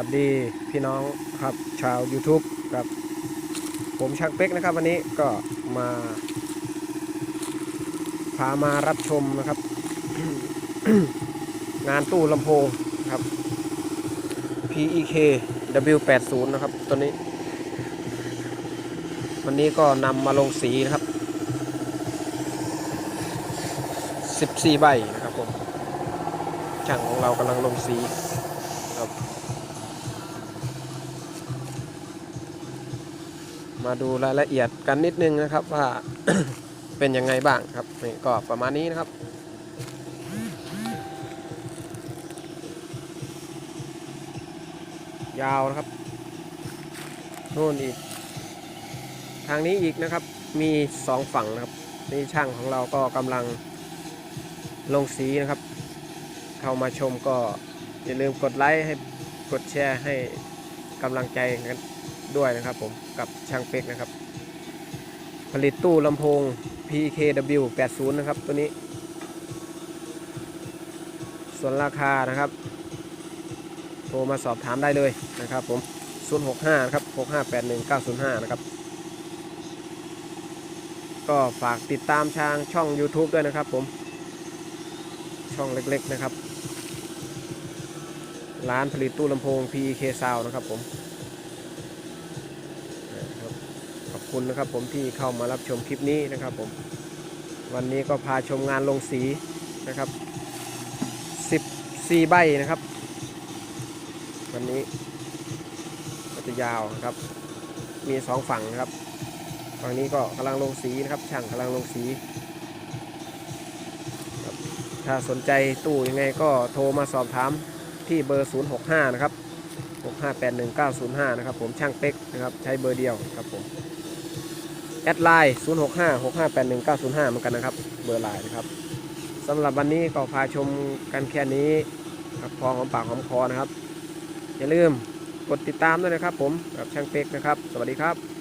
วัสดีพี่น้องครับชาว YouTube ครับผมช่างเป็กนะครับ วันนี้ก็มาพามารับชมนะครับ งานตู้ลำโพงครับ PEK W80 นะครับตัวนี้ วันนี้ก็นำมาลงสีนะครับ 14 ใบนะครับผมช่างของเรากำลังลงสี มาดูรายละเอียดกันนิดนึงนะครับว่าเป็นยังไงบ้างครับนี่ก็ประมาณนี้นะครับยาวนะครับโน่นอีก ทางนี้อีกนะครับ มีสองฝั่งนะครับ นี่ช่างของเราก็กำลังลงสีนะครับ เข้ามาชมก็อย่าลืมกดไลค์ให้กดแชร์ให้กำลังใจกัน ด้วยนะครับผมกับช่างเป็กนะครับ ผลิตตู้ลำโพง PKW 80 นะครับตัวนี้ ส่วนราคานะครับ โทรมาสอบถามได้เลยนะครับผม 065 นะครับ 6581 905 นะครับ ก็ฝากติดตามทางช่อง YouTube ด้วยนะครับผม ช่องเล็กๆนะครับร้านผลิตตู้ลำโพง PK Sound นะครับผม คุณนะครับ ผมที่เข้ามารับชมคลิปนี้นะครับผม วันนี้ก็พาชมงานลงสีนะครับ14ใบนะครับ วันนี้ก็จะยาวนะครับ มีสองฝั่งนะครับ ฝั่งนี้ก็กำลังลงสีนะครับ ช่างกำลังลงสี ถ้าสนใจตู้ยังไงก็โทรมาสอบถามที่เบอร์ 065 นะครับ 6581905 นะครับผมช่างเป๊กนะครับ ใช้เบอร์เดียวครับผม แอดไลน์065 6581905 เหมือนกันนะครับ เบอร์ไลน์นะครับสำหรับวันนี้ก็พาชมกันแค่นี้ครับพอหอมปากหอมคอนะครับ อย่าลืมกดติดตามด้วยนะครับผมกับช่างเป็กนะครับ สวัสดีครับ